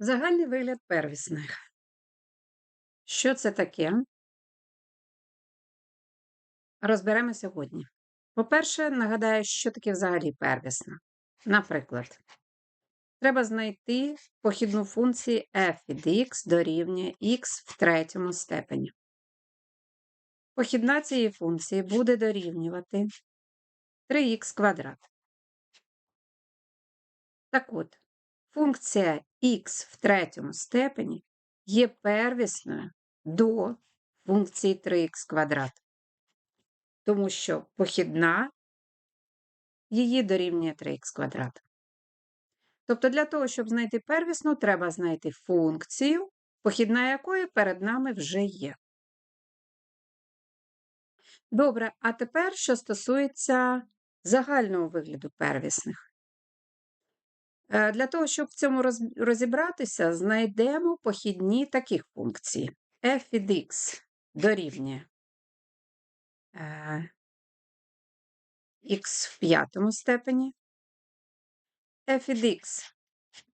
Загальний вигляд первісних. Що це таке? Розберемо сьогодні. По-перше, нагадаю, що таке взагалі первісна. Наприклад, треба знайти похідну функцію f від x дорівнює x в третьому степені. Похідна цієї функції буде дорівнювати 3х квадрат. Так от, функція х в третьому степені є первісною до функції 3х квадрат, тому що похідна її дорівнює 3х квадрат. Тобто для того, щоб знайти первісну, треба знайти функцію, похідна якої перед нами вже є. Добре, а тепер, що стосується загального вигляду первісних. Е, для того, щоб в цьому розібратися, знайдемо похідні таких функцій. f від x дорівнює е, в п'ятому степені, f від x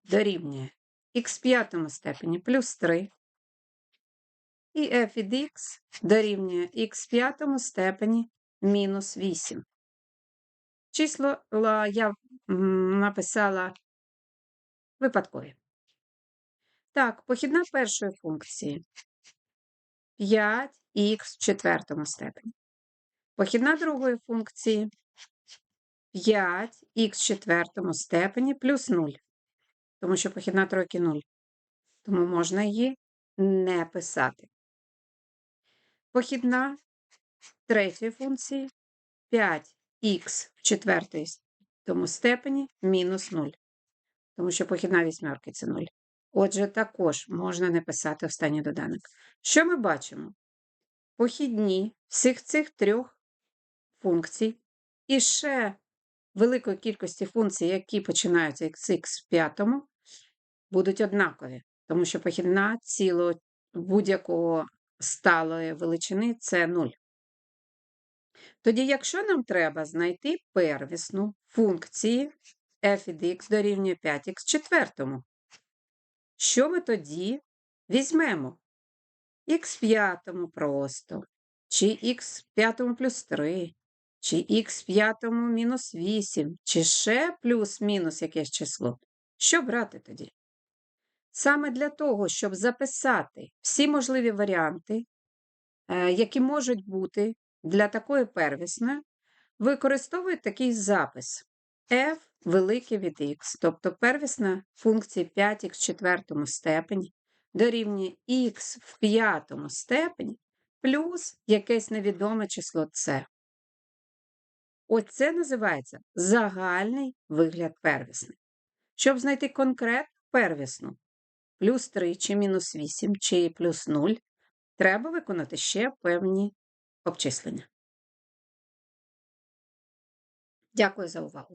дорівнює х в п'ятому степені плюс 3, і f від x дорівнює х в п'ятому степені мінус 8. Число я написала випадкові. Так, похідна першої функції 5х в четвертому степені. Похідна другої функції 5х в четвертому степені плюс 0. Тому що похідна тройки 0. Тому можна її не писати. Похідна третьої функції 5х в четвертому степені мінус 0 тому що похідна вісьмерки це 0. Отже, також можна не писати останній доданок. Що ми бачимо? Похідні всіх цих трьох функцій і ще великої кількості функцій, які починаються xx в п'ятому, будуть однакові, тому що похідна цілого будь-якого сталої величини це 0. Тоді, якщо нам треба знайти первісну функції f від x дорівнює 5х четвертому. Що ми тоді візьмемо? х п'ятому просто, чи х п'ятому плюс 3, чи х п'ятому мінус 8, чи ще плюс-мінус якесь число. Що брати тоді? Саме для того, щоб записати всі можливі варіанти, е, які можуть бути для такої первісної, використовують такий запис f велике від х, тобто первісна функція 5х в четвертому степені дорівнює х в п'ятому степені плюс якесь невідоме число c. Оце називається загальний вигляд первісний. Щоб знайти конкретну первісну плюс 3 чи мінус 8 чи плюс 0, треба виконати ще певні обчислення. Дякую за увагу.